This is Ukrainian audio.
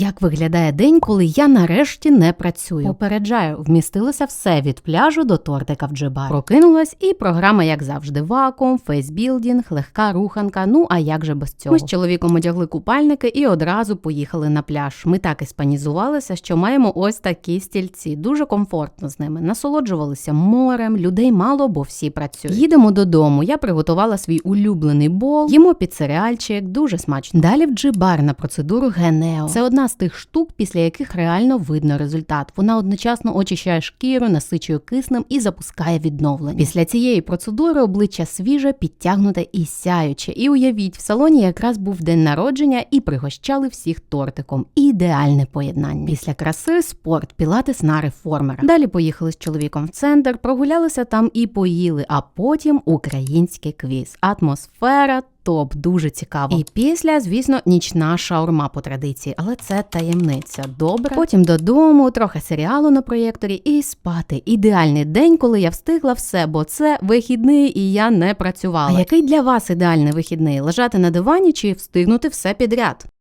Як виглядає день, коли я нарешті не працюю? Попереджаю, вмістилося все від пляжу до тортика в джебар. Прокинулась, і програма, як завжди, вакуум, фейсбілдінг, легка руханка. Ну а як же без цього? Ми з чоловіком одягли купальники і одразу поїхали на пляж. Ми так іспанізувалися, що маємо ось такі стільці. Дуже комфортно з ними. Насолоджувалися морем, людей мало, бо всі працюють. Їдемо додому. Я приготувала свій улюблений бол, їмо під серіальчик, дуже смачно. Далі в джибар на процедуру Генео. Це з тих штук, після яких реально видно результат. Вона одночасно очищає шкіру, насичує киснем і запускає відновлення. Після цієї процедури обличчя свіже, підтягнуте і сяюче. І уявіть, в салоні якраз був день народження і пригощали всіх тортиком. Ідеальне поєднання. Після краси спорт, пілатес на реформера. Далі поїхали з чоловіком в центр, прогулялися там і поїли, а потім український квіз. Атмосфера. Топ дуже цікаво. І після, звісно, нічна шаурма по традиції, але це таємниця. Добре. Потім додому, трохи серіалу на проєкторі і спати. Ідеальний день, коли я встигла все, бо це вихідний і я не працювала. А який для вас ідеальний вихідний? Лежати на дивані чи встигнути все підряд?